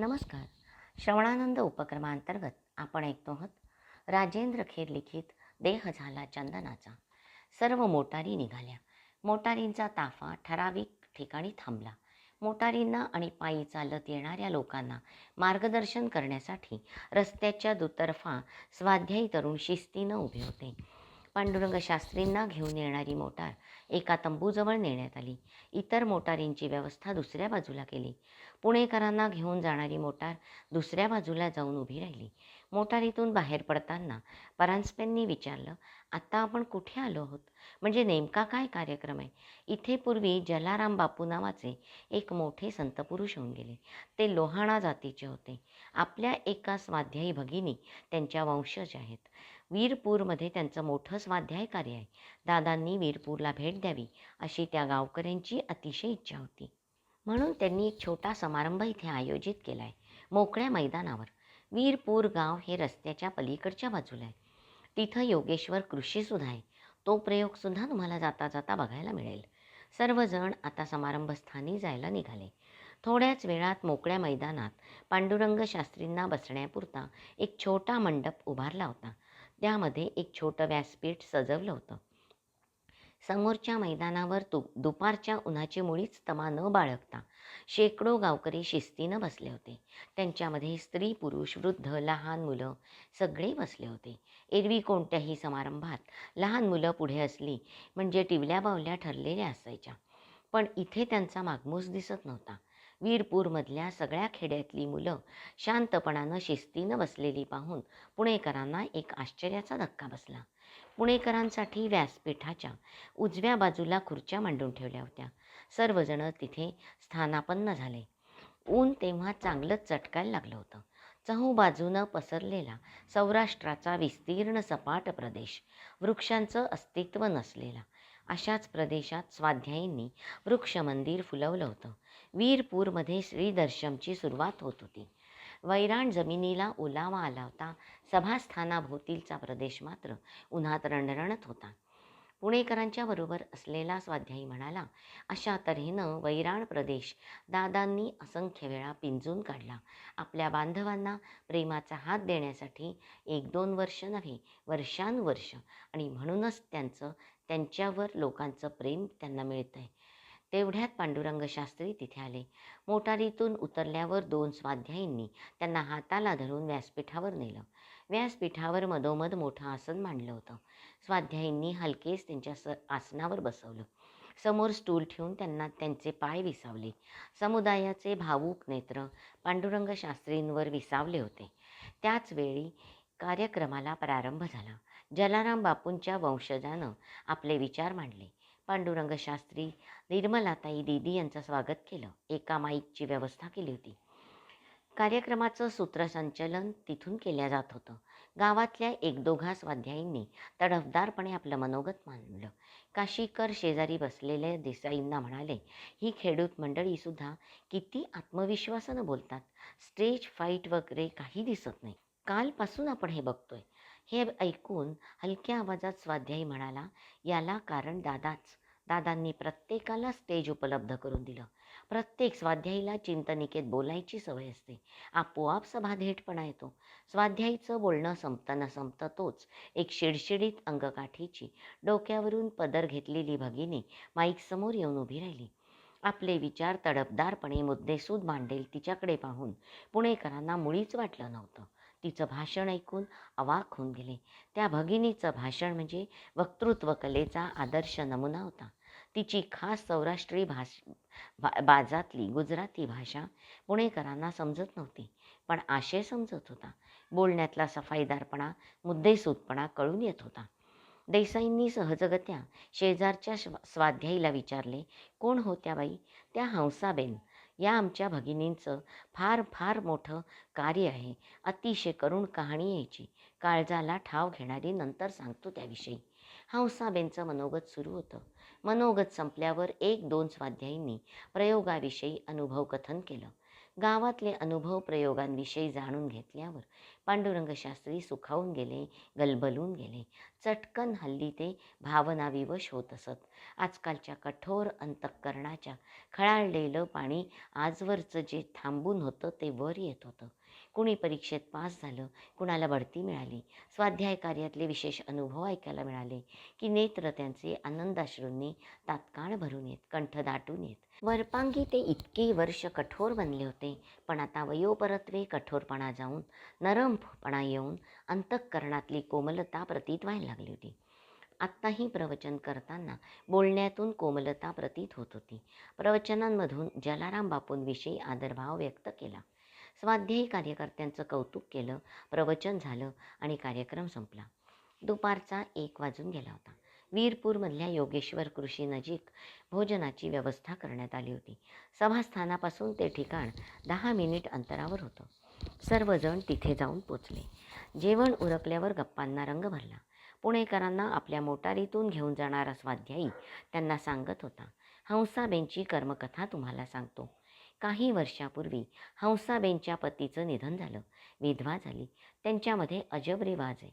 नमस्कार. श्रवणानंद उपक्रमांतर्गत आपण ऐकतो आहोत राजेंद्र खेर लिखित देह झाला चंदनाचा. सर्व मोटारी निघाल्या. मोटारींचा ताफा ठराविक ठिकाणी थांबला. मोटारींना आणि पायी चालत येणाऱ्या लोकांना मार्गदर्शन करण्यासाठी रस्त्याच्या दुतर्फा स्वाध्यायी तरुण शिस्तीनं उभे होते. पांडुरंग शास्त्रींना घेऊन येणारी मोटार एका तंबूजवळ नेण्यात आली. इतर मोटारींची व्यवस्था दुसऱ्या बाजूला केली. पुणेकरांना घेऊन जाणारी मोटार दुसऱ्या बाजूला जाऊन उभी राहिली. मोटारीतून बाहेर पडताना परांजपेंनी विचारलं आत्ता आपण कुठे आलो आहोत? म्हणजे नेमका काय कार्यक्रम आहे? इथे पूर्वी जलाराम बापू नावाचे एक मोठे संतपुरुष होऊन गेले. ते लोहाणा जातीचे होते. आपल्या एका स्वाध्यायी भगिनी त्यांच्या वंशज आहेत. वीरपूरमध्ये त्यांचं मोठं स्वाध्याय कार्य आहे. दादांनी वीरपूरला भेट द्यावी अशी त्या गावकऱ्यांची अतिशय इच्छा होती. म्हणून त्यांनी एक छोटा समारंभ इथे आयोजित केला आहे मोकळ्या मैदानावर. वीरपूर गाव हे रस्त्याच्या पलीकडच्या बाजूला आहे. तिथं योगेश्वर कृषीसुद्धा आहे. तो प्रयोगसुद्धा तुम्हाला जाता जाता बघायला मिळेल. सर्वजण आता समारंभस्थानी जायला निघाले. थोड्याच वेळात मोकळ्या मैदानात पांडुरंग शास्त्रींना बसण्यापुरता एक छोटा मंडप उभारला होता. त्यामध्ये एक छोटं व्यासपीठ सजवलं होतं. समोरच्या मैदानावर तु दुपारच्या उन्हाची मुळीच तमा न बाळगता शेकडो गावकरी शिस्तीनं बसले होते. त्यांच्यामध्ये स्त्री पुरुष वृद्ध लहान मुलं सगळे बसले होते. एरवी कोणत्याही समारंभात लहान मुलं पुढे असली म्हणजे टिवल्या बावल्या ठरलेल्या असायच्या. पण इथे त्यांचा मागमूस दिसत नव्हता. वीरपूरमधल्या सगळ्या खेड्यातली मुलं शांतपणानं शिस्तीनं बसलेली पाहून पुणेकरांना एक आश्चर्याचा धक्का बसला. पुणेकरांसाठी व्यासपीठाच्या उजव्या बाजूला खुर्च्या मांडून ठेवल्या होत्या. सर्वजण तिथे स्थानापन्न झाले. ऊन तेव्हा चांगलंच चटकायला लागलं होतं. चहूबाजूनं पसरलेला सौराष्ट्राचा विस्तीर्ण सपाट प्रदेश वृक्षांचं अस्तित्व नसलेला अशाच प्रदेशात स्वाध्यायींनी वृक्षमंदिर फुलवलं होतं. वीरपूरमध्ये श्रीदर्शमची सुरुवात होत होती. वैराण जमिनीला ओलावा आला होता. सभास्थानाभोवतीलचा प्रदेश मात्र उन्हात रणरणत होता. पुणेकरांच्या बरोबर असलेला स्वाध्यायी म्हणाला अशा तऱ्हेनं वैराण प्रदेश दादांनी असंख्य वेळा पिंजून काढला. आपल्या बांधवांना प्रेमाचा हात देण्यासाठी एक दोन वर्ष नव्हे वर्षानुवर्ष. आणि म्हणूनच त्यांचं त्यांच्यावर लोकांचं प्रेम त्यांना मिळतं आहे तेवढ्यात पांडुरंग शास्त्री तिथे आले. मोटारीतून उतरल्यावर दोन स्वाध्यायींनी त्यांना हाताला धरून व्यासपीठावर नेलं. व्यासपीठावर मधोमध मोठं आसन मांडलं होतं. स्वाध्यायींनी हलकेच त्यांच्या स आसनावर बसवलं. समोर स्टूल ठेवून त्यांना त्यांचे पाय विसावले. समुदायाचे भावूक नेत्र पांडुरंग शास्त्रींवर विसावले होते. त्याचवेळी कार्यक्रमाला प्रारंभ झाला. जलाराम बापूंच्या वंशजानं आपले विचार मांडले. पांडुरंग शास्त्री निर्मलाताई दीदी यांचं स्वागत केलं. एका माईकची व्यवस्था केली होती. कार्यक्रमाचं सूत्रसंचलन तिथून केल्या जात होतं. गावातल्या एक दोघा स्वाध्यायींनी तडफदारपणे आपलं मनोगत मांडलं. काशीकर शेजारी बसलेल्या देसाईंना म्हणाले ही खेडूत मंडळीसुद्धा किती आत्मविश्वासानं बोलतात. स्टेज फाईट वगैरे काही दिसत नाही. कालपासून आपण हे बघतोय. हे ऐकून हलक्या आवाजात स्वाध्यायी म्हणाला याला कारण दादाच. दादांनी प्रत्येकाला स्टेज उपलब्ध करून दिलं. प्रत्येक स्वाध्यायीला चिंतनिकेत बोलायची सवय असते. आपोआप सभा धेटपणा येतो. स्वाध्यायीचं बोलणं संपताना संपतं तोच एक शिडशिडीत अंगकाठीची डोक्यावरून पदर घेतलेली भगिनी माईकसमोर येऊन उभी राहिली. आपले विचार तडपदारपणे मुद्देसूद मांडेल तिच्याकडे पाहून पुणेकरांना मुळीच वाटलं नव्हतं. तिचं भाषण ऐकून अवाक होऊन गेले. त्या भगिनीचं भाषण म्हणजे वक्तृत्व कलेचा आदर्श नमुना होता. तिची खास सौराष्ट्री भाष बा बाजातली गुजराती भाषा पुणेकरांना समजत नव्हती पण आशय समजत होता. बोलण्यातला सफाईदारपणा मुद्देसूदपणा कळून येत होता. देसाईंनी सहजगत्या शेजारच्या स्वाध्यायीला विचारले कोण होत्या बाई? त्या हंसाबेन. या आमच्या भगिनींचं फार फार मोठं कार्य आहे. अतिशय करुण कहाणी यायची. काळजाला ठाव घेणारी नंतर सांगतो त्याविषयी. हंसाबेनचं मनोगत सुरू होतं. मनोगत संपल्यावर एक दोन स्वाध्यायींनी प्रयोगाविषयी अनुभव कथन केलं. गावातले अनुभव प्रयोगांविषयी जाणून घेतल्यावर पांडुरंगशास्त्री सुखावून गेले गलबलून गेले. चटकन हल्ली ते भावनाविवश होत असत. आजकालच्या कठोर अंतःकरणाच्या खळाळलेलं पाणी आजवरचं जे थांबून होतं ते वर येत होतं. कुणी परीक्षेत पास झालं कुणाला बढती मिळाली? स्वाध्याय कार्यातले विशेष अनुभव ऐकायला मिळाले की नेत्र त्यांचे आनंदाश्रूंनी तात्काळ भरून येत कंठ दाटून येत. वरपांगी ते इतके वर्ष कठोर बनले होते पण आता वयोपरत्वे कठोरपणा जाऊन नरमपणा येऊन अंतःकरणातली कोमलता प्रतीत व्हायला लागली होती. आत्ताही प्रवचन करताना बोलण्यातून कोमलता प्रतीत होत होती. प्रवचनांमधून जलाराम बापूंविषयी आदरभाव व्यक्त केला. स्वाध्यायी कार्यकर्त्यांचं कौतुक केलं प्रवचन झालं आणि कार्यक्रम संपला. दुपारचा एक वाजून गेला होता. वीरपूरमधल्या योगेश्वर कृषी नजीक भोजनाची व्यवस्था करण्यात आली होती. सभास्थानापासून ते ठिकाण दहा मिनिट अंतरावर होतं. सर्वजण तिथे जाऊन पोचले. जेवण उरकल्यावर गप्पांना रंग भरला. पुणेकरांना आपल्या मोटारीतून घेऊन जाणारा स्वाध्यायी त्यांना सांगत होता हंसाबेंची कर्मकथा तुम्हाला सांगतो. काही वर्षापूर्वी हंसाबेंच्या पतीचं निधन झालं. विधवा झाली. त्यांच्यामध्ये अजब रिवाज आहे.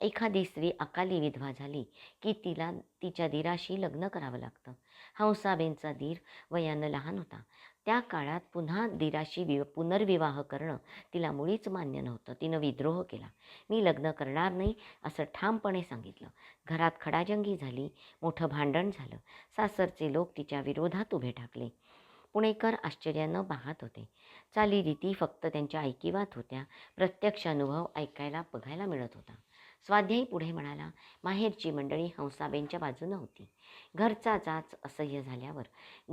एखादी स्त्री अकाली विधवा झाली की तिला तिच्या दिराशी लग्न करावं लागतं. हंसाबेंचा दीर वयानं लहान होता. त्या काळात पुन्हा दिराशी वि पुनर्विवाह करणं तिला मुळीच मान्य नव्हतं. तिनं विद्रोह केला. मी लग्न करणार नाही असं ठामपणे सांगितलं. घरात खडाजंगी झाली. मोठं भांडण झालं. सासरचे लोक तिच्या विरोधात उभे ठाकले. पुणेकर आश्चर्यानं पाहत होते. चालीरीती फक्त त्यांच्या ऐकिवात होत्या. प्रत्यक्ष अनुभव ऐकायला बघायला मिळत होता. स्वाध्यायी पुढे म्हणाला माहेरची मंडळी हंसाबेंच्या बाजूनं होती. घरचा जाच असह्य झाल्यावर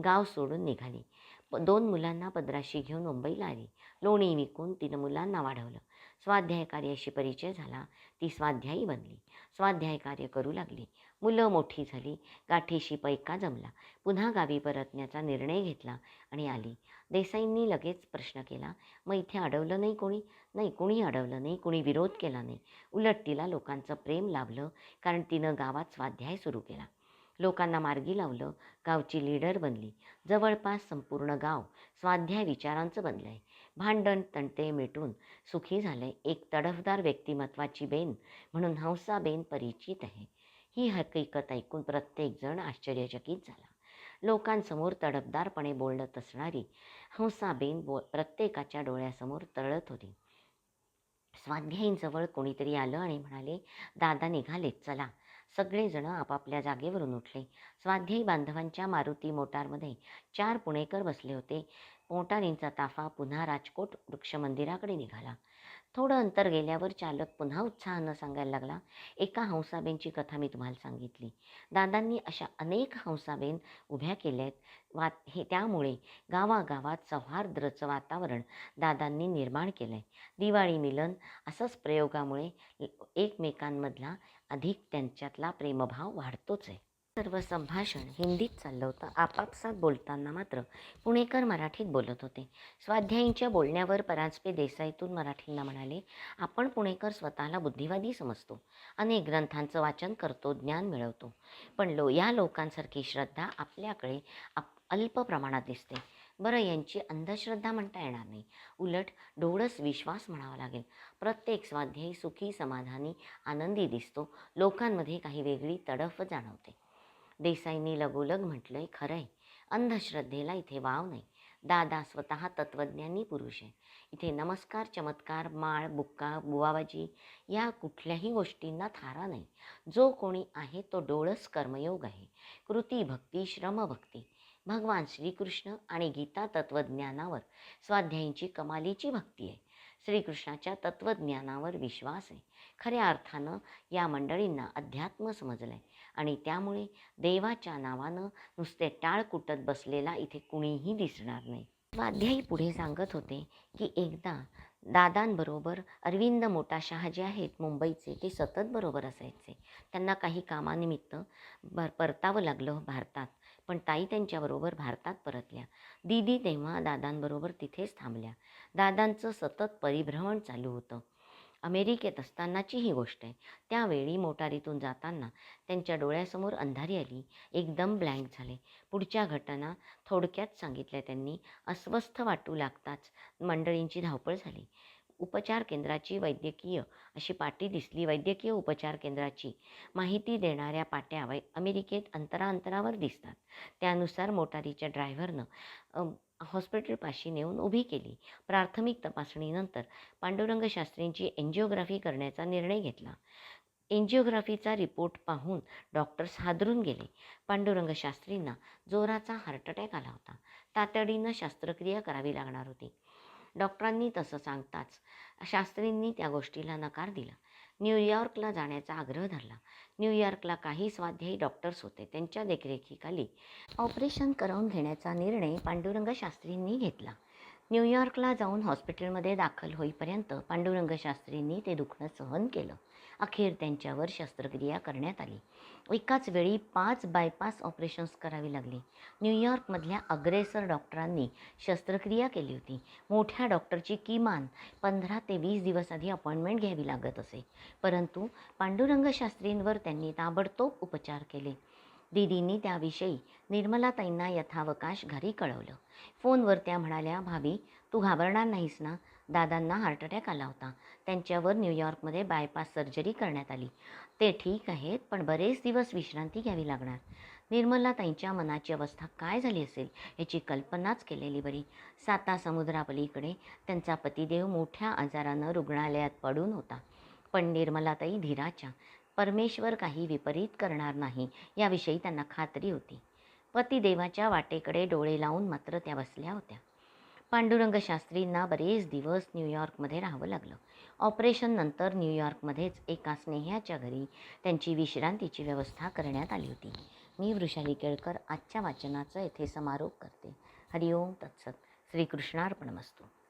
गाव सोडून निघाली. प दोन मुलांना पदराशी घेऊन मुंबईला आली. लोणी विकून तिनं मुलांना वाढवलं. स्वाध्याय कार्याशी परिचय झाला. ती स्वाध्यायी बनली. स्वाध्याय कार्य करू लागली. मुलं मोठी झाली. गाठीशी पैका जमला. पुन्हा गावी परतण्याचा निर्णय घेतला आणि आली. देसाईंनी लगेच प्रश्न केला मग इथे अडवलं नाही कोणी? नाही कुणी अडवलं नाही? कुणी विरोध केला नाही? उलट तिला लोकांचं प्रेम लाभलं कारण तिनं गावात स्वाध्याय सुरू केला. लोकांना मार्गी लावलं गावची लीडर बनली. जवळपास संपूर्ण गाव स्वाध्याय विचारांचं बनलं आहे भांडण तंटे मिटून सुखी झालंय. एक तडफदार व्यक्तिमत्वाची बेन म्हणून हंसाबेन परिचित आहे. ही हकीकत ऐकून प्रत्येकजण आश्चर्यचकित झाला. लोकांसमोर तडफदारपणे बोलत असणारी हंसाबेन बो प्रत्येकाच्या डोळ्यासमोर तरळत होती. स्वाध्यायींजवळ कोणीतरी आलं आणि म्हणाले दादा निघालेत चला. सगळेजण आपापल्या जागेवरून उठले. स्वाध्यायी बांधवांच्या मारुती मोटारमध्ये चार पुणेकर बसले होते. मोटारींचा ताफा पुन्हा राजकोट वृक्ष मंदिराकडे निघाला. थोडं अंतर गेल्यावर चालक पुन्हा उत्साहानं सांगायला लागला एका हंसाबेनची कथा मी तुम्हाला सांगितली. दादांनी अशा अनेक हंसाबेन उभ्या केल्या आहेत वा हे त्यामुळे गावागावात सौहार्द्रचं वातावरण दादांनी निर्माण केलं आहे दिवाळी मिलन असंच प्रयोगामुळे एकमेकांमधला अधिक त्यांच्यातला प्रेमभाव वाढतोच आहे. सर्व संभाषण हिंदीत चाललं होतं. आपापसात बोलताना मात्र पुणेकर मराठीत बोलत होते. स्वाध्यायींच्या बोलण्यावर परांजपे देसाईतून मराठींना म्हणाले आपण पुणेकर स्वतःला बुद्धिवादी समजतो. अनेक ग्रंथांचं वाचन करतो ज्ञान मिळवतो. पण लो या लोकांसारखी श्रद्धा आपल्याकडे आप अल्प प्रमाणात दिसते. बरं यांची अंधश्रद्धा म्हणता येणार नाही. उलट डोळस विश्वास म्हणावा लागेल. प्रत्येक स्वाध्यायी सुखी समाधानी आनंदी दिसतो. लोकांमध्ये काही वेगळी तडफ जाणवते. देसाईंनी लगोलग म्हटलंय खरं आहे अंधश्रद्धेला इथे वाव नाही. दादा स्वतः तत्त्वज्ञानी पुरुष आहे. इथे नमस्कार चमत्कार माळ बुक्का बुवाबाजी या कुठल्याही गोष्टींना थारा नाही. जो कोणी आहे तो डोळस कर्मयोग आहे. कृती भक्ती श्रमभक्ती भगवान श्रीकृष्ण आणि गीता तत्त्वज्ञानावर स्वाध्यायींची कमालीची भक्ती आहे. श्रीकृष्णाच्या तत्त्वज्ञानावर विश्वास आहे. खऱ्या अर्थानं या मंडळींना अध्यात्म समजलं आहे आणि त्यामुळे देवाच्या नावानं नुसते टाळ कुटत बसलेला इथे कुणीही दिसणार नाही. स्वाध्यायी पुढे सांगत होते की एकदा दादांबरोबर अरविंद मोटाशाह जे आहेत मुंबईचे ते सतत बरोबर असायचे. त्यांना काही कामानिमित्त भर परतावं लागलं भारतात पण ताई त्यांच्याबरोबर भारतात परतल्या. दीदी तेव्हा दादांबरोबर तिथेच थांबल्या. दादांचं सतत परिभ्रमण चालू होतं. अमेरिकेत असतानाची ही गोष्ट आहे. त्यावेळी मोटारीतून जाताना त्यांच्या डोळ्यासमोर अंधारी आली. एकदम ब्लँक झाले. पुढच्या घटना थोडक्यात सांगितल्या त्यांनी. अस्वस्थ वाटू लागताच मंडळींची धावपळ झाली. उपचार केंद्राची वैद्यकीय अशी पाटी दिसली. वैद्यकीय उपचार केंद्राची माहिती देणाऱ्या पाट्या वै अमेरिकेत अंतराअंतरावर दिसतात. त्यानुसार मोटारीच्या ड्रायव्हरनं हॉस्पिटलपाशी नेऊन उभी केली. प्राथमिक तपासणीनंतर पांडुरंग शास्त्रींची एन्जिओग्राफी करण्याचा निर्णय घेतला. एन्जिओग्राफीचा रिपोर्ट पाहून डॉक्टर्स हादरून गेले. पांडुरंग शास्त्रींना जोराचा हार्ट अटॅक आला होता. तातडीनं शस्त्रक्रिया करावी लागणार होती. डॉक्टरांनी तसं सांगताच. शास्त्रींनी त्या गोष्टीला नकार दिला. न्यूयॉर्कला जाण्याचा आग्रह धरला. न्यूयॉर्कला काही स्वाध्यायी डॉक्टर्स होते त्यांच्या देखरेखीखाली ऑपरेशन करवून घेण्याचा निर्णय पांडुरंग शास्त्रींनी घेतला. न्यूयॉर्कला जाऊन हॉस्पिटलमध्ये दाखल होईपर्यंत पांडुरंग शास्त्रींनी ते दुखणं सहन केलं. अखेर त्यांच्यावर शस्त्रक्रिया करण्यात आली. एकाच वेळी पाच बायपास ऑपरेशन्स करावी लागली. न्यूयॉर्कमधल्या अग्रेसर डॉक्टरांनी शस्त्रक्रिया केली होती. मोठ्या डॉक्टरची किमान पंधरा ते वीस दिवस आधी अपॉइंटमेंट घ्यावी लागत असे. परंतु पांडुरंग शास्त्रींवर त्यांनी ताबडतोब उपचार केले. दीदींनी त्याविषयी निर्मलाताईंना यथावकाश घरी कळवलं. फोनवर त्या म्हणाल्या भाभी तू घाबरणार नाहीस ना? दादांना हार्ट अटॅक आला होता. त्यांच्यावर न्यूयॉर्कमध्ये बायपास सर्जरी करण्यात आली. ते ठीक आहेत पण बरेच दिवस विश्रांती घ्यावी लागणार. निर्मलाताईंच्या मनाची अवस्था काय झाली असेल याची कल्पनाच केलेली बरी. साता समुद्रापलीकडे त्यांचा पतिदेव मोठ्या आजारानं रुग्णालयात पडून होता. पण निर्मलाताई धीराच्या. परमेश्वर काही विपरीत करणार नाही याविषयी त्यांना खात्री होती. पतिदेवाच्या वाटेकडे डोळे लावून मात्र त्या बसल्या होत्या. पांडुरंग शास्त्रींना बरेच दिवस न्यूयॉर्कमध्ये राहावं लागलं. ऑपरेशननंतर न्यूयॉर्कमध्येच एका स्नेह्याच्या घरी त्यांची विश्रांतीची व्यवस्था करण्यात आली होती. मी वृषाली केळकर आजच्या वाचनाचं येथे समारोप करते. हरिओम तत्सत. श्रीकृष्णार्पणमस्तू.